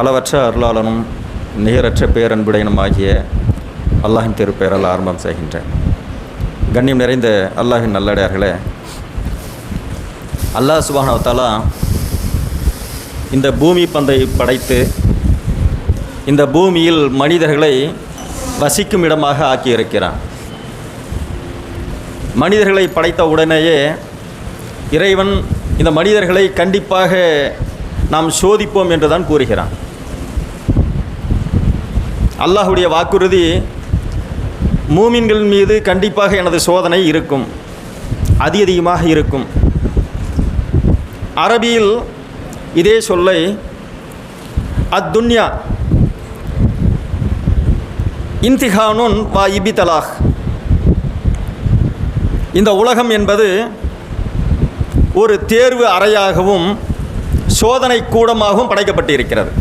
அளவற்ற அருளாளனும் நிகரற்ற பேரன்புடையனும் ஆகிய அல்லாஹின் திருப்பெயரால் ஆரம்பம் செய்கின்றேன். கண்ணியம் நிறைந்த அல்லாஹின் நல்லடையார்களே அல்லாஹ் சுபானவத்தாலா இந்த பூமி பந்தை படைத்து இந்த பூமியில் மனிதர்களை வசிக்கும் இடமாக ஆக்கியிருக்கிறான். மனிதர்களை படைத்த உடனேயே இறைவன் இந்த மனிதர்களை கண்டிப்பாக நாம் சோதிப்போம் என்று தான் கூறுகிறான். அல்லாஹுடைய வாக்குறுதி மூமின்கள் மீது கண்டிப்பாக எனது சோதனை இருக்கும். அதி அதிகமாக இருக்கும். அரபியில் இதே சொல்லை அத்துன்யா இன்திஹானுன் வா இபிதலாஹ். இந்த உலகம் என்பது ஒரு தேர்வு அறையாகவும் சோதனை கூடமாகவும் படைக்கப்பட்டிருக்கிறது.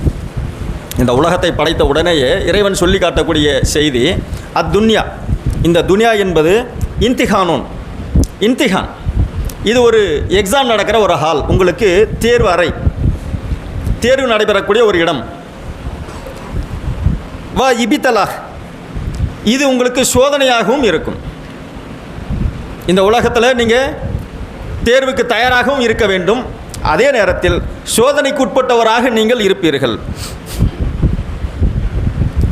இந்த உலகத்தை படைத்த உடனேயே இறைவன் சொல்லி காட்டக்கூடிய செய்தி அத்துன்யா. இந்த துன்யா என்பது இன்திஹானோன் இன்திஹான் இது ஒரு எக்ஸாம் நடக்கிற ஒரு ஹால் உங்களுக்கு தேர்வு அறை. தேர்வு நடைபெறக்கூடிய ஒரு இடம். வா இபித்தலாஹ். இது உங்களுக்கு சோதனையாகவும் இருக்கும். இந்த உலகத்தில் நீங்கள் தேர்வுக்கு தயாராகவும் இருக்க வேண்டும். அதே நேரத்தில் சோதனைக்கு உட்பட்டவராக நீங்கள் இருப்பீர்கள்.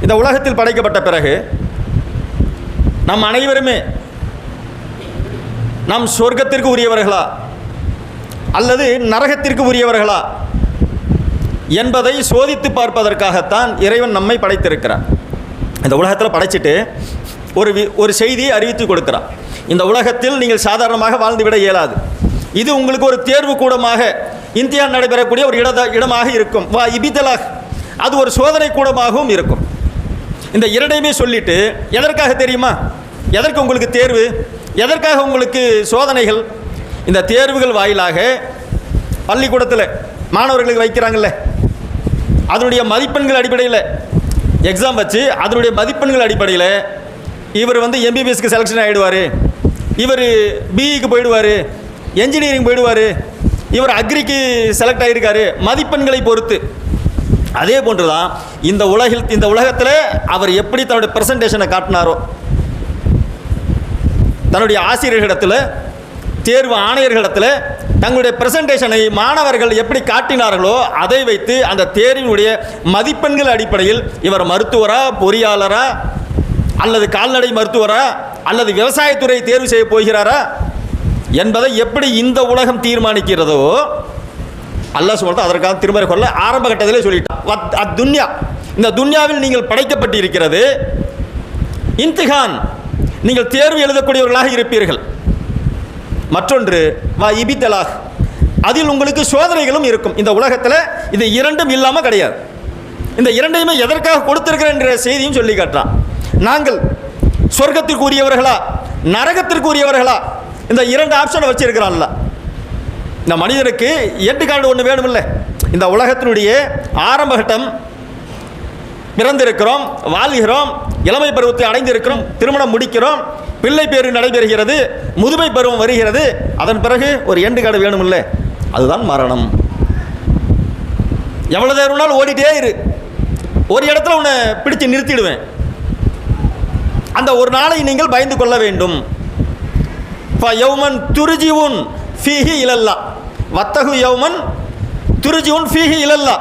இந்த உலகத்தில் படைக்கப்பட்ட பிறகு நம் அனைவருமே நாம் சொர்க்கத்திற்கு உரியவர்களா அல்லது நரகத்திற்கு உரியவர்களா என்பதை சோதித்து பார்ப்பதற்காகத்தான் இறைவன் நம்மை படைத்திருக்கிறான் இந்த உலகத்தில் படைச்சிட்டு ஒரு வி ஒரு செய்தியை அறிவித்து கொடுக்கிறான் இந்த உலகத்தில் நீங்கள் சாதாரணமாக வாழ்ந்துவிட இயலாது. இது உங்களுக்கு ஒரு தேர்வு கூடமாக இந்தியா நடைபெறக்கூடிய ஒரு இட இடமாக இருக்கும். வா இபிதலாக். அது ஒரு சோதனை கூடமாகவும் இருக்கும். இந்த இரண்டையுமே சொல்லிட்டு எதற்காக தெரியுமா? எதற்கு உங்களுக்கு தேர்வு? எதற்காக உங்களுக்கு சோதனைகள்? இந்த தேர்வுகள் வாயிலாக பள்ளிக்கூடத்தில் மாணவர்களுக்கு வைக்கிறாங்கல்ல அதனுடைய மதிப்பெண்கள் அடிப்படையில் எக்ஸாம் வச்சு அதனுடைய மதிப்பெண்கள் அடிப்படையில் இவர் வந்து எம்பிபிஎஸ்க்கு செலெக்ஷன் ஆகிடுவார் இவர் பிஇக்கு போயிடுவார். என்ஜினியரிங் போயிடுவார். இவர் அக்ரிக்கு செலக்ட் ஆகியிருக்காரு மதிப்பெண்களை பொறுத்து. அதே போன்று தான் இந்த உலகில் இந்த உலகத்தில் அவர் எப்படி தன்னுடைய ப்ரெசன்டேஷனை காட்டினாரோ தன்னுடைய ஆசிரியர்களிடத்தில் தேர்வு ஆணையர்களிடத்தில் தங்களுடைய ப்ரெசன்டேஷனை மாணவர்கள் எப்படி காட்டினார்களோ அதை வைத்து அந்த தேர்வினுடைய மதிப்பெண்கள் அடிப்படையில் இவர் மருத்துவரா பொறியாளரா அல்லது கால்நடை மருத்துவரா அல்லது விவசாயத்துறை தேர்வு செய்ய போகிறாரா என்பதை எப்படி இந்த உலகம் தீர்மானிக்கிறதோ அல்லாஹ் சொல்லிட்டு அதற்காக திருமறை கொள்ள ஆரம்ப கட்டத்திலே சொல்லிட்டான். வத் அத்துன்யா இந்த துன்யாவில் நீங்கள் படைக்கப்பட்டு இருக்கிறது இன்திகான். நீங்கள் தேர்வு எழுதக்கூடியவர்களாக இருப்பீர்கள். மற்றொன்று வா இபித்தலாக் அதில் உங்களுக்கு சோதனைகளும் இருக்கும். இந்த உலகத்தில் இது இரண்டும் இல்லாமல் கிடையாது. இந்த இரண்டையுமே எதற்காக கொடுத்திருக்கிறேன் என்ற செய்தியும் சொல்லி காட்டுறான். நாங்கள் சொர்க்கத்திற்குரியவர்களா? நரகத்திற்குரியவர்களா? இந்த இரண்டு ஆப்ஷனை வச்சிருக்கிறான்ல. இந்த மனிதனுக்கு எட்டு கார்டு ஒன்று வேணுமில்ல. இந்த உலகத்தினுடைய ஆரம்பகட்டம் பிறந்திருக்கிறோம் வாழ்கிறோம் இளமை பருவத்தை அடைந்திருக்கிறோம் திருமணம் முடிக்கிறோம் பிள்ளை பேரு நடைபெறுகிறது முதுமை பருவம் வருகிறது. அதன் பிறகு ஒரு எண்டு கார்டு வேணுமில்ல. அதுதான் மரணம். எவ்வளோ நேரம்னாலும் ஓடிட்டே இரு. ஒரு இடத்துல உன்னை பிடிச்சு நிறுத்திடுவேன். அந்த ஒரு நாளை நீங்கள் பயந்து கொள்ள வேண்டும். யௌமன் துருஜிவுன் ஃபீஹி இலல்லா. வத்தகு யௌமன் துருஜிவுன் ஃபீஹி இலல்லா.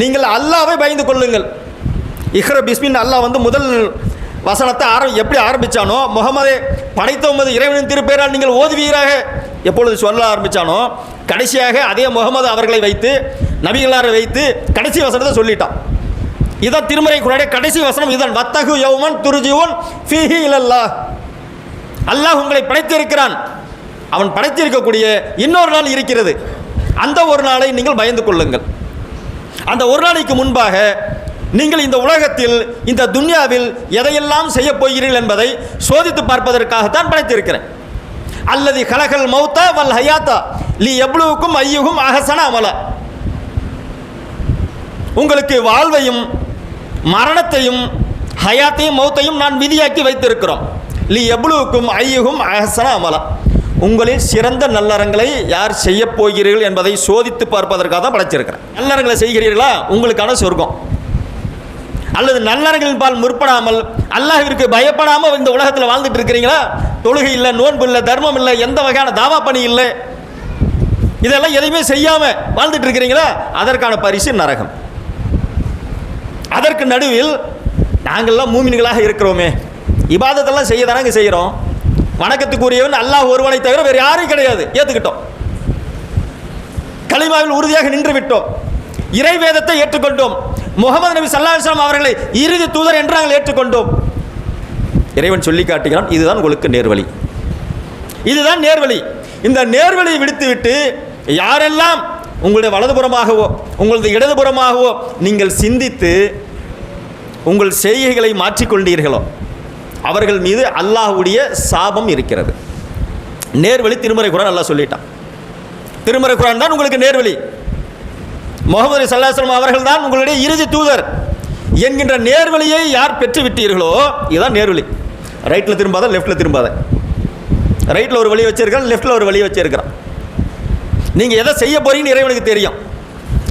நீங்கள் அல்லாவை பயந்து கொள்ளுங்கள். இஹ்ர பிஸ்மின் அல்லாஹ் வந்து முதல் வசனத்தை ஆரம் எப்படி ஆரம்பித்தானோ முகமதே படைத்தவமது இறைவனின் திருப்பேரால் நீங்கள் ஓதுவீராக எப்பொழுது சொல்ல ஆரம்பித்தானோ கடைசியாக அதே முகமது அவர்களை வைத்து நபிகளாரை வைத்து கடைசி வசனத்தை சொல்லிட்டான். இதான் திருமறை குரானுடைய கடைசி வசனம் இதன் வத்தகு யௌமன் துருஜிவுன் ஃபீஹி இலல்லா. அல்லாஹ் உங்களை படைத்திருக்கிறான். அவன் படைத்திருக்கக்கூடிய இன்னொரு நாள் இருக்கிறது. அந்த ஒரு நாளை நீங்கள் பயந்து கொள்ளுங்கள். அந்த ஒரு நாளைக்கு முன்பாக நீங்கள் இந்த உலகத்தில் இந்த துன்யாவில் எதையெல்லாம் செய்ய போகிறீர்கள் என்பதை சோதித்து பார்ப்பதற்காகத்தான் படைத்திருக்கிறேன். அல்லது கலகல் மௌத்தா வல் ஹயாத்தா. லி எவ்வளவுக்கும் ஐயுகும் அகசன அமலா. உங்களுக்கு வாழ்வையும் மரணத்தையும் ஹயாத்தையும் மௌத்தையும் நான் விதியாக்கி வைத்திருக்கிறோம். லி எவ்வளவுக்கும் ஐயுகும் அகசன அமலா. உங்களில் சிறந்த நல்லறங்களை யார் செய்ய போகிறீர்கள் என்பதை சோதித்து பார்ப்பதற்காக தான் படைச்சிருக்கிறேன். நல்லறங்களை செய்கிறீர்களா? உங்களுக்கான சொர்க்கம். அல்லது நல்லறங்களின் பால் முற்படாமல் அல்லாஹிற்கு பயப்படாமல் இந்த உலகத்தில் வாழ்ந்துட்டு இருக்கிறீங்களா? தொழுகை இல்லை நோன்பு இல்லை தர்மம் இல்லை எந்த வகையான தாவா பணி இல்லை? இதெல்லாம் எதையுமே செய்யாமல் வாழ்ந்துட்டு இருக்கிறீங்களா? அதற்கான பரிசு நரகம். அதற்கு நடுவில் நாங்கள்லாம் மூமின்களாக இருக்கிறோமே. இபாதத்தெல்லாம் செய்ய தானங்க செய்கிறோம்? வணக்கத்துக்குரியவன் அல்லாஹ் ஒருவனை தவிர வேறு யாரும் கிடையாது. ஏற்றுக்கிட்டோம் களிமாவில் உறுதியாக நின்று விட்டோம் இறை வேதத்தை ஏற்றுக்கொண்டோம். முகமது நபி சல்லா அலிஸ்லாம் அவர்களை இறுதி தூதர் என்று நாங்கள் ஏற்றுக்கொண்டோம். இறைவன் சொல்லி காட்டுகிறான் இதுதான் உங்களுக்கு நேர்வழி. இதுதான் நேர்வழி. இந்த நேர்வழியை விடுத்துவிட்டு யாரெல்லாம் உங்களுடைய வலதுபுறமாகவோ உங்களது இடதுபுறமாகவோ நீங்கள் சிந்தித்து உங்கள் செய்கைகளை மாற்றிக்கொண்டீர்களோ அவர்கள் மீது அல்லாஹ்வுடைய சாபம் இருக்கிறது. நேர்வழி திருமறை குரான் நல்லா சொல்லிட்டான். திருமறை குரான் தான் உங்களுக்கு நேர்வழி. முகமது சல்லாஸ்லம் அவர்கள் தான் உங்களுடைய இறுதி தூதர் என்கின்ற நேர்வழியை யார் பெற்று விட்டீர்களோ இதுதான் நேர்வழி. ரைட்டில் திரும்பாத லெஃப்ட்டில் திரும்பாத. ரைட்டில் ஒரு வழி வச்சிருக்கான் லெஃப்ட்டில் ஒரு வழி வச்சிருக்கிறான். நீங்கள் எதை செய்ய போறீங்கன்னு இறைவனுக்கு தெரியும்.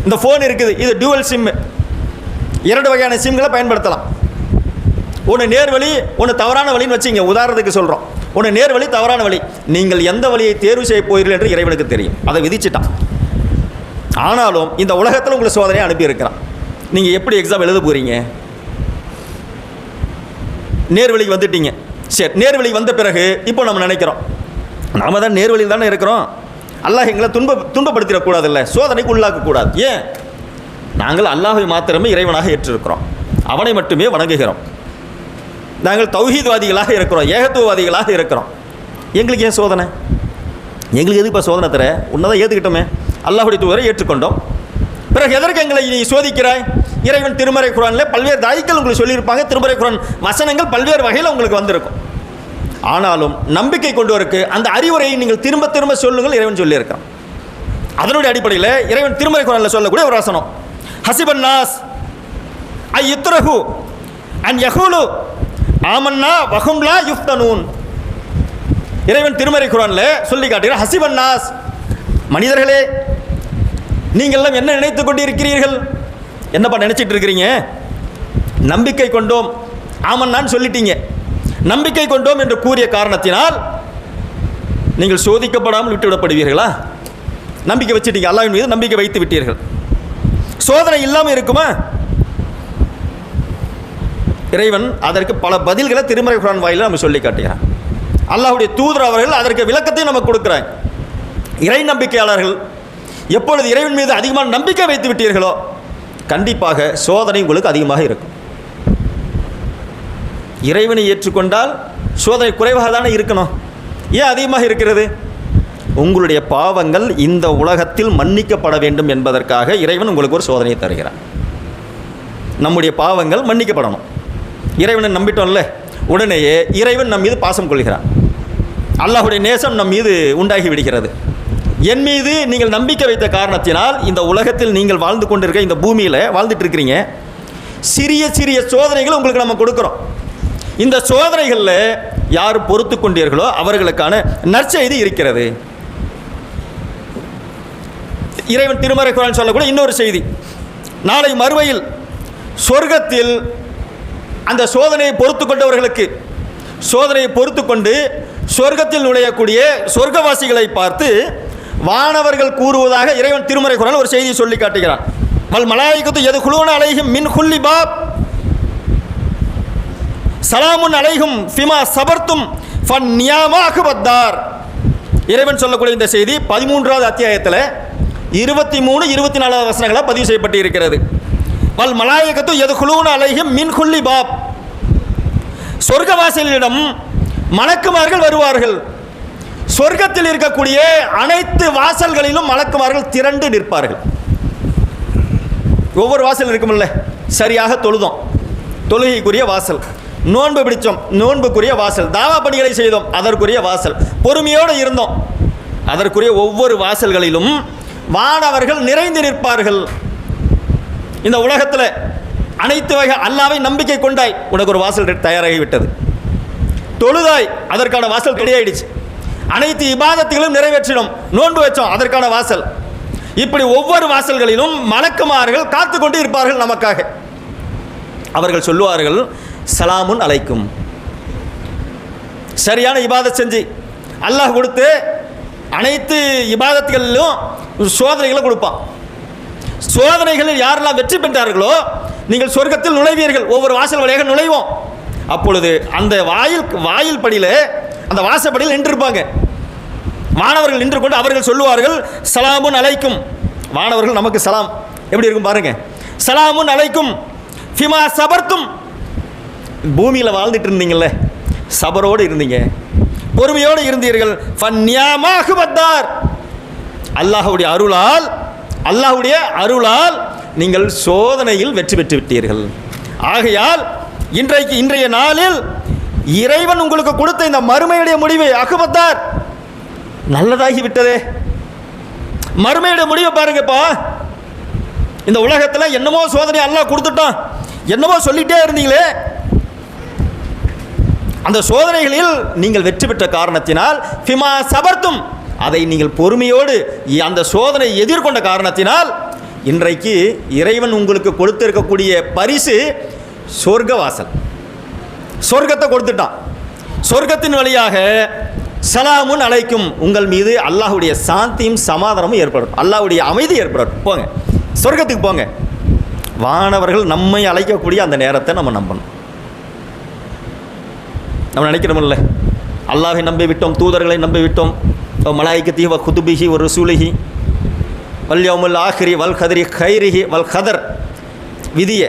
இந்த ஃபோன் இருக்குது இது டியூவல் சிம்மு இரண்டு வகையான சிம்களை பயன்படுத்தலாம். ஒன்று நேர்வழி ஒன்று தவறான வழின்னு வச்சுங்க உதாரணத்துக்கு சொல்கிறோம் ஒன்று நேர்வழி தவறான வழி. நீங்கள் எந்த வழியை தேர்வு செய்ய போகிறீர்கள் என்று இறைவனுக்கு தெரியும். அதை விதிச்சிட்டான். ஆனாலும் இந்த உலகத்தில் உங்களை சோதனையை அனுப்பியிருக்கிறான். நீங்கள் எப்படி எக்ஸாம் எழுத போகிறீங்க நேர்வழிக்கு வந்துட்டீங்க. சரி நேர்வழி வந்த பிறகு இப்போ நம்ம நினைக்கிறோம். நாம தான் நேர்வழியில் தானே இருக்கிறோம். அல்லாஹ் எங்களை துன்ப துன்பப்படுத்திடக்கூடாதுல்ல சோதனைக்கு உள்ளாக்கக்கூடாது ஏன்? நாங்கள் அல்லாஹை மாத்திரமே இறைவனாக ஏற்றிருக்கிறோம். அவனை மட்டுமே வணங்குகிறோம். நாங்கள் தௌஹீத்வாதிகளாக இருக்கிறோம் ஏகத்துவவாதிகளாக இருக்கிறோம். எங்களுக்கு ஏன் சோதனை? எங்களுக்கு எது இப்போ சோதனை தர? உன்னதான் ஏற்றுக்கிட்டோமே அல்லாஹுடைய தூதரை ஏற்றுக்கொண்டோம். பிறகு எதற்கு எங்களை நீ சோதிக்கிறாய்? இறைவன் திருமறை குரானில் பல்வேறு தாய்க்கள் உங்களுக்கு சொல்லியிருப்பாங்க. திருமறை குரான் வசனங்கள் பல்வேறு வகையில் உங்களுக்கு வந்திருக்கும். ஆனாலும் நம்பிக்கை கொண்டவருக்கு அந்த அறிவுரையை நீங்கள் திரும்ப திரும்ப சொல்லுங்கள் இறைவன் சொல்லியிருக்கான் அதனுடைய அடிப்படையில் இறைவன் திருமறை குரானில் சொல்லக்கூடிய ஒரு வசனம். ஹசிபன் நாஸ் ஐ இத்ரஹு அண்ட் யஹூலு ஆமன்னா வகும்லா யுஃப்தனூன். இறைவன் திருமறை குரானில் சொல்லி காட்டுகிறார் ஹசிபன்னாஸ் மனிதர்களே நீங்கள்லாம் என்ன நினைத்து கொண்டிருக்கிறீர்கள்? என்னப்பா நினைச்சிட்டு இருக்கிறீங்க? நம்பிக்கை கொண்டோம். ஆமன்னான்னு சொல்லிட்டீங்க. நம்பிக்கை கொண்டோம் என்று கூறிய காரணத்தினால் நீங்கள் சோதிக்கப்படாமல் விட்டுவிடப்படுவீர்களா? நம்பிக்கை வச்சுட்டீங்க. அல்லாவின் மீது நம்பிக்கை வைத்து விட்டீர்கள். சோதனை இல்லாமல் இருக்குமா? இறைவன் அதற்கு பல பதில்களை திருமறை குரான் வாயில நம்ம சொல்லி காட்டுகிறான். அல்லாஹுடைய தூதர் அவர்கள் அதற்கு விளக்கத்தையும் நமக்கு கொடுக்குறாங்க இறை நம்பிக்கையாளர்கள் எப்பொழுது இறைவன் மீது அதிகமான நம்பிக்கை வைத்து விட்டீர்களோ கண்டிப்பாக சோதனை உங்களுக்கு அதிகமாக இருக்கும். இறைவனை ஏற்றுக்கொண்டால் சோதனை குறைவாக தானே இருக்கணும். ஏன் அதிகமாக இருக்கிறது? உங்களுடைய பாவங்கள் இந்த உலகத்தில் மன்னிக்கப்பட வேண்டும் என்பதற்காக இறைவன் உங்களுக்கு ஒரு சோதனையை தருகிறான். நம்முடைய பாவங்கள் மன்னிக்கப்படணும். இறைவனை நம்பிட்டோம்ல உடனேயே இறைவன் நம் மீது பாசம் கொள்கிறான். அல்லாஹுடைய நேசம் நம் மீது உண்டாகி விடுகிறது. என் மீது நீங்கள் நம்பிக்கை வைத்த காரணத்தினால் இந்த உலகத்தில் நீங்கள் வாழ்ந்து கொண்டிருக்க இந்த பூமியில் வாழ்ந்துட்டு இருக்கிறீங்க. சிறிய சிறிய சோதனைகள் உங்களுக்கு நம்ம கொடுக்குறோம். இந்த சோதனைகளில் யார் பொறுத்து கொண்டீர்களோ அவர்களுக்கான நற்செய்தி இருக்கிறது. இறைவன் திருமறை குரான் சொல்லக்கூடிய இன்னொரு செய்தி. நாளை மறுவையில் சொர்க்கத்தில் அந்த சோதனையை பொறுத்து கொண்டவர்களுக்கு சோதனையை பொறுத்து கொண்டு சொர்க்கத்தில் நுழையக்கூடிய சொர்க்கவாசிகளை பார்த்து வானவர்கள் கூறுவதாக இறைவன் திருமறை குரல் ஒரு செய்தியை சொல்லி காட்டுகிறான். மல் மலாய்க்கத்து எது குழுவன அலைகும் மின் குல்லி பாப் சலாமுன் அலைகும் ஃபிமா சபர்த்தும் ஃபன் நியாமாக இறைவன் சொல்லக்கூடிய இந்த செய்தி பதிமூன்றாவது அத்தியாயத்தில் இருபத்தி மூணு இருபத்தி நாலாவது வசனங்களாக பதிவு செய்யப்பட்டு இருக்கிறது மல் மலாயகத்து எது குழுவன அலைகும் மின் குல்லி பாப் சொர்க்கவாசலிடம் மலக்குமார்கள் வருவார்கள். சொர்க்கத்தில் இருக்கக்கூடிய அனைத்து வாசல்களிலும் மலக்குமார்கள் திரண்டு நிற்பார்கள். ஒவ்வொரு வாசல் இருக்குமில்ல? சரியாக தொழுதோம். தொழுகைக்குரிய வாசல். நோன்பு பிடிச்சோம். நோன்புக்குரிய வாசல். தாவா பணிகளை செய்தோம். அதற்குரிய வாசல். பொறுமையோடு இருந்தோம். அதற்குரிய ஒவ்வொரு வாசல்களிலும் வானவர்கள் நிறைந்து நிற்பார்கள். இந்த உலகத்தில் அனைத்து வகை அல்லாவை நம்பிக்கை கொண்டாய் உனக்கு ஒரு வாசல் தயாராகி விட்டது தொழுதாய் அதற்கான வாசல் கிடையாயிடுச்சு அனைத்து இபாதத்துகளும் நிறைவேற்றினோம் நோன்பு வச்சோம் அதற்கான வாசல். இப்படி ஒவ்வொரு வாசல்களிலும் மலக்குமார்கள் காத்து கொண்டு இருப்பார்கள் நமக்காக. அவர்கள் சொல்லுவார்கள் சலாமுன் அழைக்கும் சரியான இபாதத் செஞ்சு அல்லாஹ் கொடுத்து அனைத்து இபாதத்துகளிலும் சோதனைகளை கொடுப்பான். சோதனைகளில் யாரெல்லாம் வெற்றி பெற்றார்களோ நீங்கள் சொர்க்கத்தில் நுழைவீர்கள். ஒவ்வொரு வாசல் வழியாக நுழைவோம். அப்பொழுது அந்த வாயில் வாயில் படியில் அந்த வாசப்படியில் நின்றிருப்பாங்க. மாணவர்கள் நின்று கொண்டு அவர்கள் சொல்லுவார்கள் சலாமுன் அழைக்கும் மாணவர்கள் நமக்கு சலாம். எப்படி இருக்கும் பாருங்க. சலாமுன் அழைக்கும் ஃபிமா சபர்த்தும். பூமியில் வாழ்ந்துட்டு இருந்தீங்கல்ல. சபரோடு இருந்தீங்க. பொறுமையோடு இருந்தீர்கள். ஃபன்யாமாக வந்தார் அல்லாஹுடைய அருளால் அல்லாஹுடைய அருளால் நீங்கள் சோதனையில் வெற்றி பெற்று விட்டீர்கள். ஆகையால் இன்றைக்கு இன்றைய நாளில் இறைவன் உங்களுக்கு கொடுத்த இந்த மறுமையுடைய முடிவை அகமத்தார் நல்லதாகி விட்டதே. மறுமையுடைய முடிவை பாருங்கப்பா. இந்த உலகத்தில் என்னமோ சோதனை எல்லாம் கொடுத்துட்டான். என்னமோ சொல்லிட்டே இருந்தீங்களே. அந்த சோதனைகளில் நீங்கள் வெற்றி பெற்ற காரணத்தினால் ஃபிமா சபர்த்தும். அதை நீங்கள் பொறுமையோடு அந்த சோதனை எதிர்கொண்ட காரணத்தினால் இன்றைக்கு இறைவன் உங்களுக்கு கொடுத்திருக்கக்கூடிய பரிசு சொர்க்கவாசல். சொர்க்கத்தை கொடுத்துட்டான். சொர்க்கத்தின் வழியாக சலாமுன் அழைக்கும் உங்கள் மீது அல்லாஹுடைய சாந்தியும் சமாதானமும் ஏற்படும். அல்லாஹ்வுடைய அமைதி ஏற்படும். போங்க. சொர்க்கத்துக்கு போங்க. வானவர்கள் நம்மை அழைக்கக்கூடிய அந்த நேரத்தை நம்ம நம்பணும். நம்ம நினைக்கிறோம்ல. அல்லாஹை நம்பி விட்டோம் தூதர்களை நம்பி விட்டோம் மலாய்க்கு தீவ குதுபிஹி ஒரு சூழகி வல்யோமுல் ஆஹிரி வல் கதிரி ஹைரிஹி வல் கதர். விதிய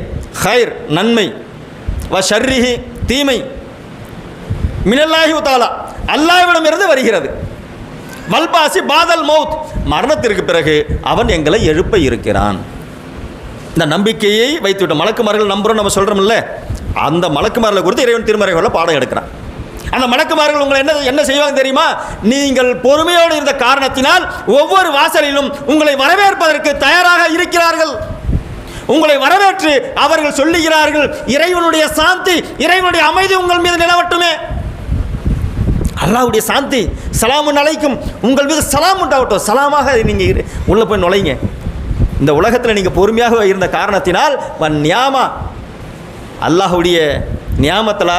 ஹைர் நன்மை. வ ஷர்ரிஹி தீமை. மினல்லாஹி தாலா அல்லாஹ்விடமிருந்து வருகிறது. வல்பாசி பாதல் மௌத். மரணத்திற்கு பிறகு அவன் எங்களை எழுப்ப இருக்கிறான். இந்த நம்பிக்கையை வைத்துவிட்ட மலக்குமார்கள் நம்புறோம் நம்ம சொல்கிறோம்ல அந்த மலக்குமார்களை குறித்து இறைவன் திருமறைகளில் பாடம் எடுக்கிறான். அந்த மணக்குமார்கள் உங்களை என்ன என்ன செய்வாங்க தெரியுமா? நீங்கள் பொறுமையோடு இருந்த காரணத்தினால் ஒவ்வொரு வாசலிலும் உங்களை வரவேற்பதற்கு தயாராக இருக்கிறார்கள். உங்களை வரவேற்று அவர்கள் சொல்லுகிறார்கள் இறைவனுடைய சாந்தி இறைவனுடைய அமைதி உங்கள் மீது நிலவட்டுமே. அல்லாவுடைய சாந்தி சலாமு அழைக்கும் உங்கள் மீது சலாம் உண்டாகட்டும். சலாமாக நீங்கள் உள்ளே போய் நுழைங்க. இந்த உலகத்தில் நீங்கள் பொறுமையாக இருந்த காரணத்தினால் வன் நியாமா அல்லாஹுடைய நியாமத்தில்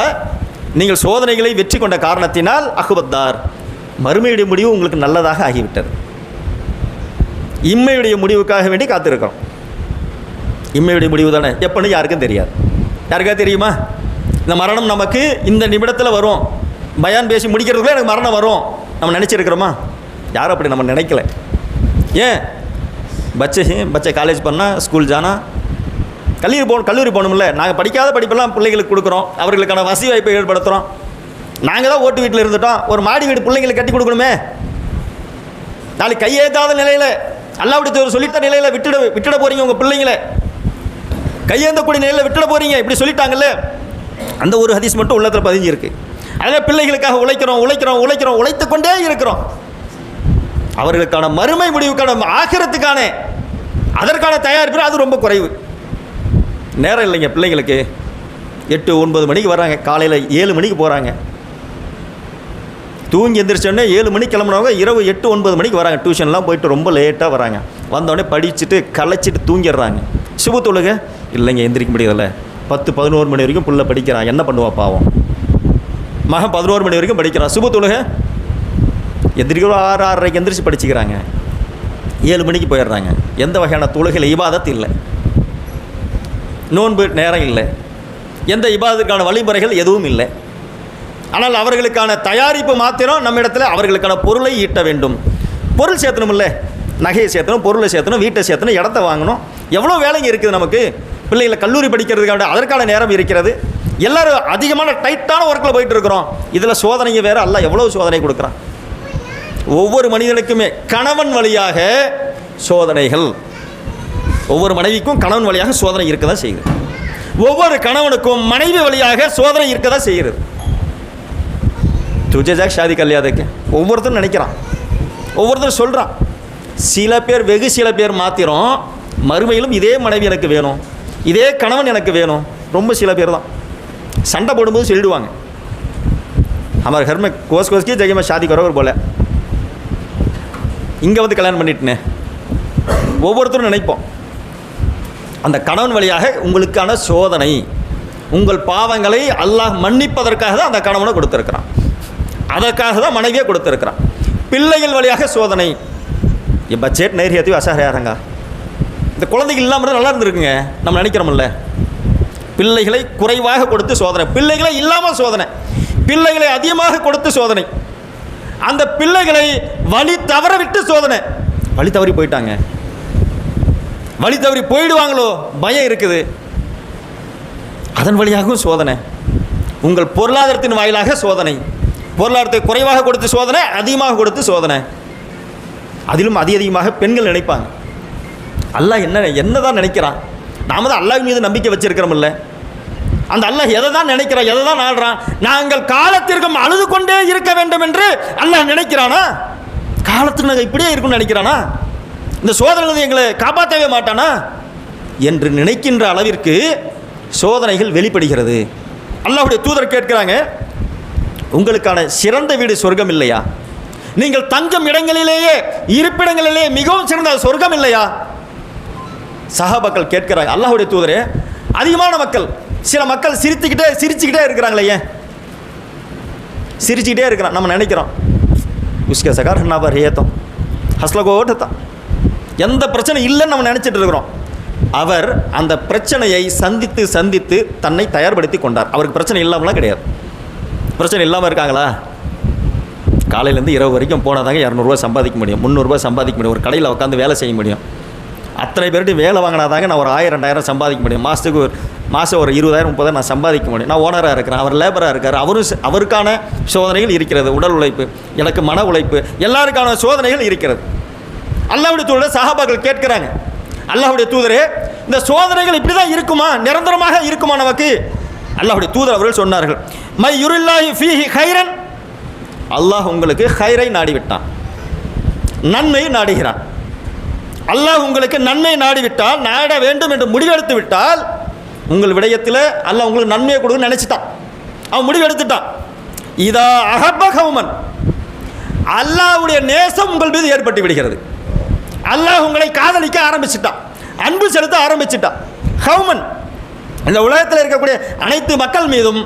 நீங்கள் சோதனைகளை வெற்றி கொண்ட காரணத்தினால் அகுபத்தார் மறுமையுடைய முடிவு உங்களுக்கு நல்லதாக ஆகிவிட்டது. இம்மையுடைய முடிவுக்காக வேண்டி காத்திருக்கிறோம். இம்மையுடைய முடிவு தானே? எப்போன்னு யாருக்கும் தெரியாது. யாருக்கா தெரியுமா? இந்த மரணம் நமக்கு இந்த நிமிடத்தில் வரும். பயான் பேசி முடிக்கிறதுக்குள்ள எனக்கு மரணம் வரும். நம்ம நினச்சிருக்கிறோமா? யாரும் அப்படி நம்ம நினைக்கல. ஏன்? பச்சை பச்சை காலேஜ் பண்ணால் ஸ்கூல் ஜானா கல்லூரி போகணும் கல்லூரி போகணும்ல. நாங்கள் படிக்காத படிப்பெல்லாம் பிள்ளைகளுக்கு கொடுக்குறோம். அவர்களுக்கான வசதி வாய்ப்பை ஏற்படுத்துகிறோம் நாங்கள் தான் ஓட்டு வீட்டில் இருந்துட்டோம். ஒரு மாடி வீடு பிள்ளைங்களுக்கு கட்டி கொடுக்கணுமே. நாளைக்கு கையேந்தாத நிலையில் அல்லாவுடைய ஒரு சொல்லித்த நிலையில் விட்டுட விட்டுட போகிறீங்க உங்கள் பிள்ளைங்களை. கையேந்தக்கூடிய நிலையில் விட்டுட போகிறீங்க இப்படி சொல்லிட்டாங்கல்ல. அந்த ஒரு ஹதீஸ் மட்டும் உள்ளத்தில் பதிஞ்சிருக்கு. அதனால் பிள்ளைகளுக்காக உழைக்கிறோம் உழைக்கிறோம் உழைக்கிறோம் உழைத்து கொண்டே இருக்கிறோம். அவர்களுக்கான மறுமை முடிவுக்கான ஆகிரத்துக்கான அதற்கான தயாரிப்பு அது ரொம்ப குறைவு. நேரம் இல்லைங்க பிள்ளைங்களுக்கு எட்டு ஒன்பது மணிக்கு வராங்க காலையில் ஏழு மணிக்கு போகிறாங்க தூங்கி எந்திரிச்சோடனே ஏழு மணிக்கு கிளம்புனவங்க இரவு எட்டு ஒன்பது மணிக்கு வராங்க. டியூஷன்லாம் போயிட்டு ரொம்ப லேட்டாக வராங்க. வந்தோடனே படிச்சுட்டு களைச்சிட்டு தூங்கிடுறாங்க. சுப தொழுக. இல்லைங்க எந்திரிக்க முடியதில்ல. பத்து பதினோரு மணி வரைக்கும் புள்ள படிக்கிறான். என்ன பண்ணுவா பாவம்? மகன் பதினோரு மணி வரைக்கும் படிக்கிறான். சுப தொழுக. எந்திரிக்கிற ஆறு ஆறரைக்கு எந்திரிச்சு படிச்சுக்கிறாங்க. ஏழு மணிக்கு போயிடுறாங்க. எந்த வகையான தொழுகையில் இவாதத்து இல்லை. நோன்பு நேரம் இல்லை. எந்த இபாதத்துக்கான வழிமுறைகள் எதுவும் இல்லை. ஆனால் அவர்களுக்கான தயாரிப்பு மாத்திரம் நம்ம இடத்துல அவர்களுக்கான பொருளை ஈட்ட வேண்டும். பொருள் சேர்த்தணும் இல்லை. நகையை சேர்த்தணும் பொருளை சேர்த்தணும் வீட்டை சேர்த்தணும் இடத்த வாங்கணும். எவ்வளோ வேலைங்க இருக்குது நமக்கு? பிள்ளைகளை கல்லூரி படிக்கிறதுக்கான அதற்கான நேரம் இருக்கிறது. எல்லோரும் அதிகமான டைட்டான ஒர்க்கில் போயிட்டு இருக்கிறோம். இதில் சோதனைங்க வேறு அல்ல எவ்வளோ சோதனை கொடுக்குறான்? ஒவ்வொரு மனிதனுக்குமே கணவன் வழியாக சோதனைகள். ஒவ்வொரு மனைவிக்கும் கணவன் வழியாக சோதனை இருக்க தான் செய்யுது. ஒவ்வொரு கணவனுக்கும் மனைவி வழியாக சோதனை இருக்க தான் செய்கிறது துஜஜாக் ஷாதி கல்யாதக்கு ஒவ்வொருத்தரும் நினைக்கிறான். ஒவ்வொருத்தரும் சொல்கிறான் சில பேர் வெகு சில பேர் மாத்திரம் மறுமையிலும் இதே மனைவி எனக்கு வேணும். இதே கணவன் எனக்கு வேணும். ரொம்ப சில பேர் தான். சண்டை போடும்போது சொல்லிடுவாங்க. அவர் ஹர்ம கோஸ் கோஸ்கே ஜெயமா ஷாதி குறவர் போல. இங்கே வந்து கல்யாணம் பண்ணிட்டுனே. ஒவ்வொருத்தரும் நினைப்போம். அந்த கணவன் வழியாக உங்களுக்கான சோதனை. உங்கள் பாவங்களை அல்லாஹ் மன்னிப்பதற்காக தான் அந்த கணவனை கொடுத்துருக்கிறான். அதற்காக தான் மனைவியை கொடுத்துருக்கிறான். பிள்ளைகள் வழியாக சோதனை. இப்போ சேட் நைரியத்தையும் அசகாரங்க இந்த குழந்தைகள் இல்லாமல் தான் நல்லா இருந்திருக்குங்க. நம்ம நினைக்கிறோம்ல. பிள்ளைகளை குறைவாக கொடுத்து சோதனை. பிள்ளைகளை இல்லாமல் சோதனை. பிள்ளைகளை அதிகமாக கொடுத்து சோதனை. அந்த பிள்ளைகளை வழி தவற விட்டு சோதனை. வழி தவறி போயிட்டாங்க. வழி தவறி போயிடுவாங்களோ? பயம் இருக்குது. அதன் வழியாகவும் சோதனை. உங்கள் பொருளாதாரத்தின் வாயிலாக சோதனை. பொருளாதாரத்தை குறைவாக கொடுத்து சோதனை அதிகமாக கொடுத்து சோதனை. அதிலும் அதி அதிகமாக பெண்கள் நினைப்பாங்க. அல்லாஹ் என்ன என்னதான் நினைக்கிறான்? நாம தான் அல்லாஹ் மீது நம்பிக்கை வச்சிருக்கிறோம்ல அந்த அல்லாஹ் எதை தான் நினைக்கிறான் எதை தான் ஆடுறான் நாங்கள் காலத்திற்கும் அழுது கொண்டே இருக்க வேண்டும் என்று அல்லாஹ் நினைக்கிறானா? காலத்துக்கு நாங்கள் இப்படியே இருக்கும்னு நினைக்கிறானா? இந்த சோதனை எங்களை காப்பாற்றவே மாட்டானா? என்று நினைக்கின்ற அளவிற்கு சோதனைகள் வெளிப்படுகிறது. அல்லாஹுடைய தூதர் கேட்கிறாங்க உங்களுக்கான சிறந்த வீடு சொர்க்கம் இல்லையா? நீங்கள் தங்கும் இடங்களிலேயே இருப்பிடங்களிலேயே மிகவும் சிறந்த சொர்க்கம் இல்லையா? சஹாபாக்கள் கேட்கிறாங்க அல்லாஹுடைய தூதரே அதிகமான மக்கள் சில மக்கள் சிரித்துக்கிட்டே சிரிச்சுக்கிட்டே இருக்கிறாங்களே ஏன்? சிரிச்சுக்கிட்டே இருக்கிறான் நம்ம நினைக்கிறோம். உஸ்கே சகார் நபர் ஏத்தம். ஹஸ்லகோ ஓட்டத்தான் எந்த பிரச்சனை இல்லைன்னு நம்ம நினச்சிட்டு இருக்கிறோம். அவர் அந்த பிரச்சனையை சந்தித்து சந்தித்து தன்னை தயார்படுத்தி கொண்டார். அவருக்கு பிரச்சனை இல்லாமலாம் கிடையாது. பிரச்சனை இல்லாமல் இருக்காங்களா? காலையிலேருந்து இரவு வரைக்கும் போனாதாங்க இரநூறுவா சம்பாதிக்க முடியும். முந்நூறுரூவா சம்பாதிக்க முடியும். ஒரு கடையில் உட்காந்து வேலை செய்ய முடியும். அத்தனை பேர்கிட்ட வேலை வாங்கினாதாங்க நான் ஒரு ஆயிரம் ரெண்டாயிரம் சம்பாதிக்க முடியும். மாதத்துக்கு ஒரு மாதம் ஒரு இருபதாயிரம் முப்பதாயிரம் நான் சம்பாதிக்க முடியும். நான் ஓனராக இருக்கிறேன். அவர் லேபராக இருக்கார். அவரும் அவருக்கான சோதனைகள் இருக்கிறது. உடல் உழைப்பு எனக்கு மன உழைப்பு எல்லாருக்கான சோதனைகள் இருக்கிறது. அல்லாவுடைய தூதர் சஹாபாக்கள் கேட்கிறாங்க. அல்லாஹ்வுடைய தூதரே இந்த சோதனைகள் இப்படி தான் இருக்குமா? நிரந்தரமாக இருக்குமா நமக்கு? அல்லாஹ்வுடைய தூதர் அவர்கள் சொன்னார்கள் மை யுருல்லாஹி ஃபீஹி ஹைரன் அல்லாஹ் உங்களுக்கு ஹைரை நாடிவிட்டான். நன்மை நாடுகிறான். அல்லாஹ் உங்களுக்கு நன்மை நாடிவிட்டால் நாட வேண்டும் என்று முடிவெடுத்து விட்டால் உங்கள் விடயத்தில் அல்லாஹ் உங்களுக்கு நன்மையை கொடுக்க நினச்சிட்டான். அவன் முடிவெடுத்துட்டான். இதா அகப்ப கவுமன் அல்லாஹ்வுடைய நேசம் உங்கள் மீது ஏற்பட்டு விடுகிறது. அல்லாஹ் உங்களை காதலிக்க ஆரம்பிச்சிட்டான். அன்பு செலுத்த ஆரம்பிச்சிட்டான். ஹவுமன் இந்த உலகத்தில் இருக்கக்கூடிய அனைத்து மக்கள் மீதும்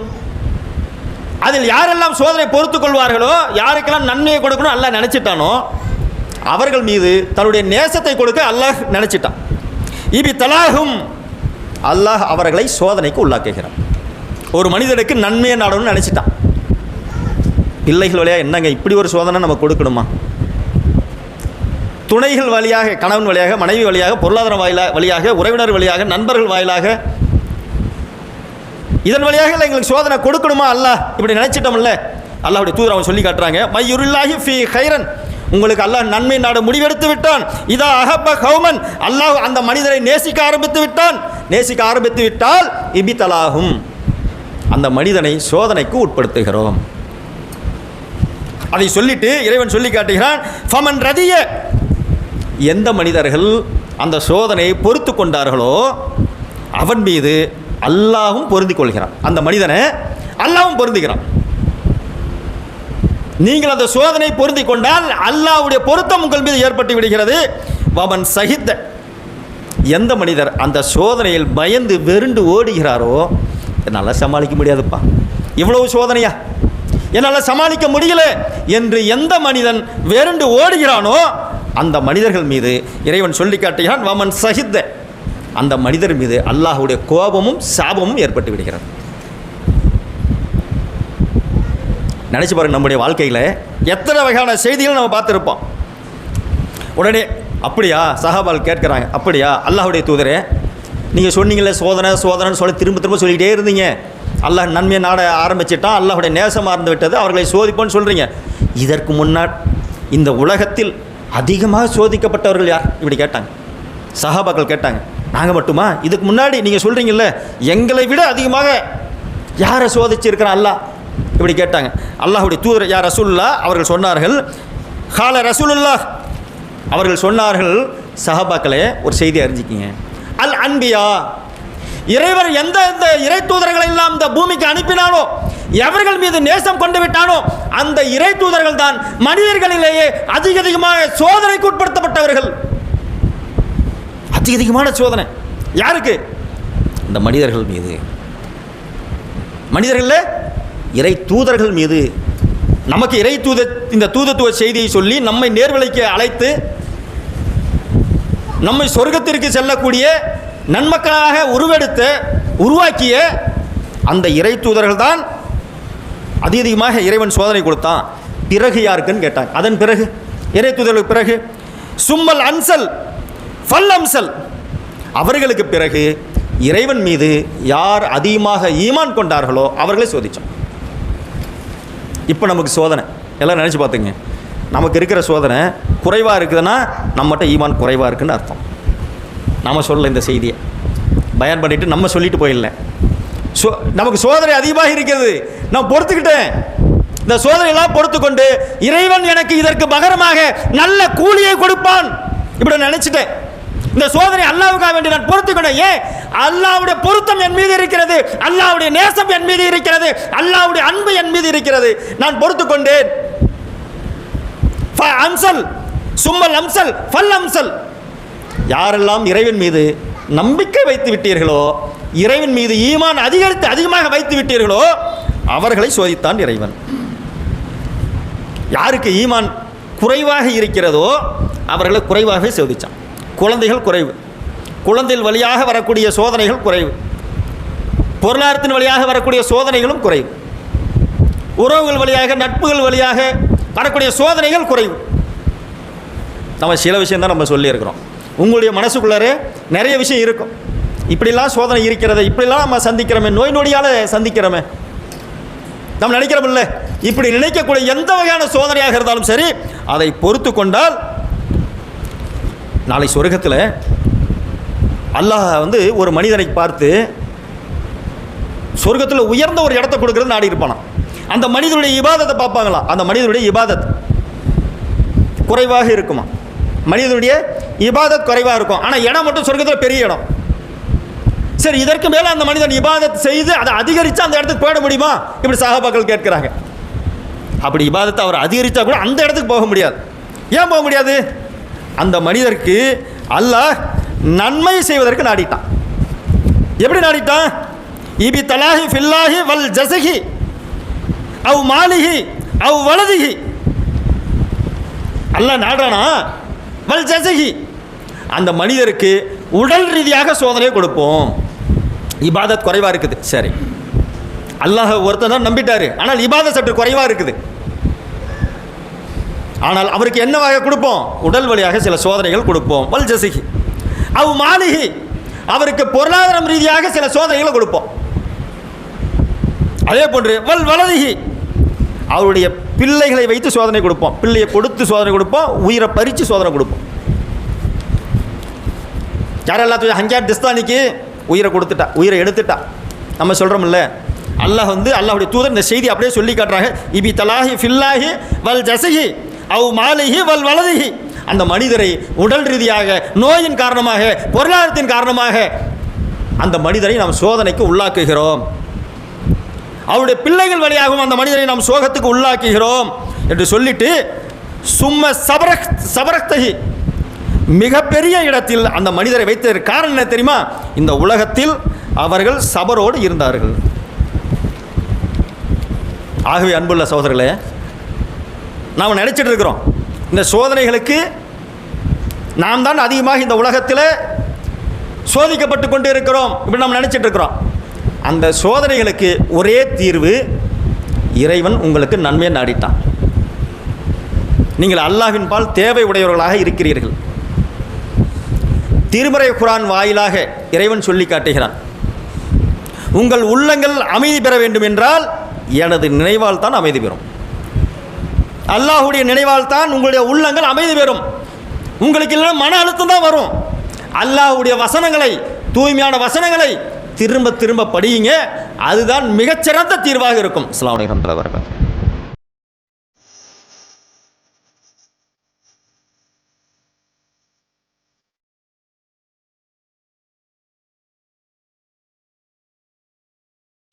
அதில் யாரெல்லாம் சோதனை பொறுத்துக் கொள்வார்களோ யாருக்கெல்லாம் நன்மையை கொடுக்கணும் அல்லாஹ் நினைச்சிட்டானோ அவர்கள் மீது தன்னுடைய நேசத்தை கொடுக்க அல்லாஹ் நினச்சிட்டான். இபி தலாகும் அல்லாஹ் அவர்களை சோதனைக்கு உள்ளாக்குகிறான். ஒரு மனிதனுக்கு நன்மையை நாடணும்னு நினச்சிட்டான். பிள்ளைகள் வழியாக என்னங்க இப்படி ஒரு சோதனை நம்ம கொடுக்கணுமா? துணைகள் வழியாக கணவன் வழியாக மனைவி வழியாக பொருளாதார வாயிலாக வழியாக உறவினர் வழியாக நண்பர்கள் வாயிலாக. இதன் வழியாக இல்லை எங்களுக்கு சோதனை கொடுக்கணுமா அல்ல? இப்படி நினைச்சிட்டோம்ல. அல்லாவுடைய தூதர் அவன் சொல்லி காட்டுறாங்க. மையுருல்லாஹி ஃபி ஹைரன் உங்களுக்கு அல்லாஹ் நன்மை நாடு முடிவெடுத்து விட்டான். இதா அஹப்ப கௌமன். அல்லாஹ் அந்த மனிதரை நேசிக்க ஆரம்பித்து விட்டான். நேசிக்க ஆரம்பித்து விட்டால் இபித்தலாகும் அந்த மனிதனை சோதனைக்கு உட்படுத்துகிறோம். அதை சொல்லிட்டு இறைவன் சொல்லி காட்டுகிறான். ஃபமன் ரதிய எந்த மனிதர்கள் அந்த சோதனையை பொறுத்து கொண்டார்களோ அவன் மீது அல்லாவும் பொருந்திக் கொள்கிறான். அந்த மனிதனை அல்லாவும் பொருந்துகிறான். நீங்கள் அந்த சோதனை பொருந்தி கொண்டால் அல்லாவுடைய பொருத்தம் உங்கள் மீது ஏற்பட்டு விடுகிறது. அவன் சகித்த எந்த மனிதர் அந்த சோதனையில் பயந்து வெருண்டு ஓடுகிறாரோ என்னால் சமாளிக்க முடியாதுப்பா. இவ்வளவு சோதனையா? என்னால் சமாளிக்க முடியல என்று எந்த மனிதன் வெருண்டு ஓடுகிறானோ அந்த மனிதர்கள் மீது இறைவன் சொல்லி காட்டுகிறான் வாமன் சகித்த. அந்த மனிதர் மீது அல்லாஹுடைய கோபமும் சாபமும் ஏற்பட்டு விடுகிறது. நினச்சி பாருங்க நம்முடைய வாழ்க்கையில் எத்தனை வகையான செய்திகள் நம்ம பார்த்துருப்போம். உடனே அப்படியா? சஹாபால் கேட்குறாங்க அப்படியா? அல்லாஹுடைய தூதரே நீங்கள் சொன்னீங்களே சோதனை சோதனைன்னு சொல்லி திரும்ப திரும்ப சொல்லிக்கிட்டே இருந்தீங்க. அல்லாஹ் நன்மையை நாட ஆரம்பிச்சிட்டான் அல்லாஹுடைய நேசமாக இருந்து விட்டது அவர்களை சோதிப்போன்னு சொல்கிறீங்க இதற்கு முன்னாடி இந்த உலகத்தில் அதிகமாக சோதிக்கப்பட்டவர்கள் யார்? இப்படி கேட்டாங்க. சஹாபாக்கள் கேட்டாங்க. நாங்கள் மட்டுமா? இதுக்கு முன்னாடி நீங்கள் சொல்கிறீங்கல்ல எங்களை விட அதிகமாக யாரை சோதிச்சிருக்கிறான் அல்லாஹ்? இப்படி கேட்டாங்க. அல்லாஹுடைய தூதர் யார் ரசூல்லா அவர்கள் சொன்னார்கள் ஹால ரசூலுல்லா அவர்கள் சொன்னார்கள் சஹாபாக்களே ஒரு செய்தி அறிஞ்சிக்கிங்க. அல் அன்பியா இறைவர் எந்த எந்த இறை தூதர்களை எல்லாம் இந்த பூமிக்கு அனுப்பினானோ எவர்கள் மீது நேசம் கொண்டு விட்டானோ அந்த இறை தூதர்கள் தான் மனிதர்களிலேயே அதிக அதிகமாக சோதனைக்கு உட்படுத்தப்பட்டவர்கள். அதிக அதிகமான சோதனை. யாருக்கு? இந்த மனிதர்கள் மீது. மனிதர்களில் இறை தூதர்கள் மீது. நமக்கு இறை தூத இந்த தூதத்துவ செய்தியை சொல்லி நம்மை நேர்வழிக்கு அழைத்து நம்மை சொர்க்கத்திற்கு செல்லக்கூடிய நன்மக்களாக உருவெடுத்து உருவாக்கிய அந்த இறை தூதர்கள் தான் அதிகமாக இறைவன் சோதனை கொடுத்தான். பிறகு யாருக்குன்னு கேட்டாங்க. அதன் பிறகு? இறை தூதர்களுக்கு பிறகு? சும்மல் அன்சல் ஃபல் அம்சல். அவர்களுக்கு பிறகு இறைவன் மீது யார் அதிகமாக ஈமான் கொண்டார்களோ அவர்களை சோதித்தோம் இப்போ நமக்கு சோதனை. எல்லாம் நினச்சி பார்த்துங்க நமக்கு இருக்கிற சோதனை குறைவாக இருக்குதுன்னா நம்மகிட்ட ஈமான் குறைவாக இருக்குன்னு அர்த்தம். நாம் சொல்லலை இந்த செய்தியை. பயன் பண்ணிட்டு நம்ம சொல்லிட்டு போயிடல. சோ நமக்கு சோதனை அதிகமாக இருக்கிறது. நான் பொறுத்துக்கிட்டேன். இந்த சோதனையெல்லாம் பொறுத்து கொண்டு இறைவன் எனக்கு இதற்கு பகரமாக நல்ல கூலியை கொடுப்பான். இப்படி நினச்சிட்டேன் நினைச்சிட்டேன். இந்த சோதனை அல்லாவுக்காக வேண்டி நான் பொறுத்துக்கணும் ஏன்? அல்லாவுடைய பொருத்தம் என் மீது இருக்கிறது. அல்லாவுடைய நேசம் என் மீது இருக்கிறது. அல்லாவுடைய அன்பு என் மீது இருக்கிறது. நான் பொறுத்து கொண்டேன் ஃப- அம்சல் சும்மல் அம்சல் ஃபல் அம்சல். யாரெல்லாம் இறைவன் மீது நம்பிக்கை வைத்து விட்டீர்களோ இறைவன் மீது ஈமான் அதிகரித்து அதிகமாக வைத்து விட்டீர்களோ அவர்களை சோதித்தான் இறைவன். யாருக்கு ஈமான் குறைவாக இருக்கிறதோ அவர்களை குறைவாகவே சோதித்தான் குழந்தைகள் குறைவு. குழந்தைகள் வழியாக வரக்கூடிய சோதனைகள் குறைவு. பொருளாதாரத்தின் வழியாக வரக்கூடிய சோதனைகளும் குறைவு. உறவுகள் வழியாக நட்புகள் வழியாக வரக்கூடிய சோதனைகள் குறைவு. நம்ம சில விஷயம் தான் நம்ம சொல்லியிருக்கிறோம். உங்களுடைய மனசுக்குள்ளார நிறைய விஷயம் இருக்கும். இப்படிலாம் சோதனை இருக்கிறது இப்படிலாம் நம்ம சந்திக்கிறோமே நோய் நொடியால் சந்திக்கிறோமே. நம்ம நினைக்கிறோமில்ல இப்படி நினைக்கக்கூடிய எந்த வகையான சோதனையாக இருந்தாலும் சரி அதை பொறுத்து கொண்டால் நாளை சொர்க்கத்தில் அல்லாஹ் வந்து ஒரு மனிதனை பார்த்து சொர்க்கத்தில் உயர்ந்த ஒரு இடத்த கொடுக்கறது நாடி இருப்பானாம். அந்த மனிதனுடைய இபாதத்தை பார்ப்பாங்களாம். அந்த மனிதனுடைய இபாதத் குறைவாக இருக்குமா மனிதனுடைய இபாதத் குறைவாக இருக்கும். ஆனால் இடம் மட்டும் சொர்க்கத்தில் பெரிய இடம். சரி இதற்கு மேலே அந்த மனிதன் இபாதத் செய்து அதை அதிகரித்து அந்த இடத்துக்கு போயிட முடியுமா? இப்படி சகாபாக்கள் கேட்குறாங்க. அப்படி இபாதத்தை அவர் அதிகரித்தா கூட அந்த இடத்துக்கு போக முடியாது. ஏன் போக முடியாது? அந்த மனிதருக்கு அல்லாஹ் நன்மை செய்வதற்கு நாடிட்டான். எப்படி நாடிட்டான்? இபி தலாஹி ஃபில்லாஹி வல் ஜசகி அவ் மாலிகி அவ் வலதுகி அல்ல நாடுறானா? வல் ஜசகி அந்த மனிதருக்கு உடல் ரீதியாக சோதனையை கொடுப்போம். இபாதத் குறைவாக இருக்குது. சரி. அல்லாஹ் ஒருத்தன் தான் நம்பிட்டார். ஆனால் இபாதத் சற்று குறைவாக இருக்குது. ஆனால் அவருக்கு என்ன வகை கொடுப்போம்? உடல் வழியாக சில சோதனைகள் கொடுப்போம். வல் ஜசிகி அவ் மாலிகி அவருக்கு பொருளாதாரம் ரீதியாக சில சோதனைகளை கொடுப்போம். அதே போன்று வல் வலதிகி அவருடைய பிள்ளைகளை வைத்து சோதனை கொடுப்போம். பிள்ளையை கொடுத்து சோதனை கொடுப்போம். உயிரை பறித்து சோதனை கொடுப்போம். யாரெல்லாம் ஹஞ்சாட் திஸ்தானிக்கு உயிரை கொடுத்துட்டா உயிரை எடுத்துட்டா? நம்ம சொல்கிறோம்ல அல்லாஹ் வந்து அல்லாஹுடைய தூதர் இந்த செய்தி அப்படியே சொல்லி காட்டுறாங்க. இபி தலாஹி ஃபில்லாஹி வல் ஜசகி அவ் மாலிஹி வல் வலதுகி அந்த மனிதரை உடல் ரீதியாக நோயின் காரணமாக பொருளாதாரத்தின் காரணமாக அந்த மனிதரை நாம் சோதனைக்கு உள்ளாக்குகிறோம். அவருடைய பிள்ளைகள் வழியாகவும் அந்த மனிதரை நாம் சோகத்துக்கு உள்ளாக்குகிறோம் என்று சொல்லிட்டு சும்ம சபரக் சபரக்தகி மிகப்பெரிய இடத்தில் அந்த மனிதரை வைத்ததற்கு காரணம் என்ன தெரியுமா? இந்த உலகத்தில் அவர்கள் சபரோடு இருந்தார்கள். ஆகவே அன்புள்ள சகோதரர்களே நாம் நினச்சிட்டு இருக்கிறோம். இந்த சோதனைகளுக்கு நாம் தான் அதிகமாக இந்த உலகத்தில் சோதிக்கப்பட்டு கொண்டு இருக்கிறோம் இப்படி நாம் நினச்சிட்டு இருக்கிறோம். அந்த சோதனைகளுக்கு ஒரே தீர்வு இறைவன் உங்களுக்கு நன்மையை நாடிட்டான். நீங்கள் அல்லாஹின் பால் தேவை உடையவர்களாக இருக்கிறீர்கள். திருமறை குரான் வாயிலாக இறைவன் சொல்லி காட்டுகிறான். உங்கள் உள்ளங்கள் அமைதி பெற வேண்டும் என்றால் எனது நினைவால் தான் அமைதி பெறும். அல்லாஹுடைய நினைவால் தான் உங்களுடைய உள்ளங்கள் அமைதி பெறும். உங்களுக்கு இல்லைன்னா மன அழுத்தம் தான் வரும். அல்லாஹ்வுடைய வசனங்களை தூய்மையான வசனங்களை திரும்ப திரும்ப படியுங்க. அதுதான் மிகச்சிறந்த தீர்வாக இருக்கும். அஸ்ஸலாமு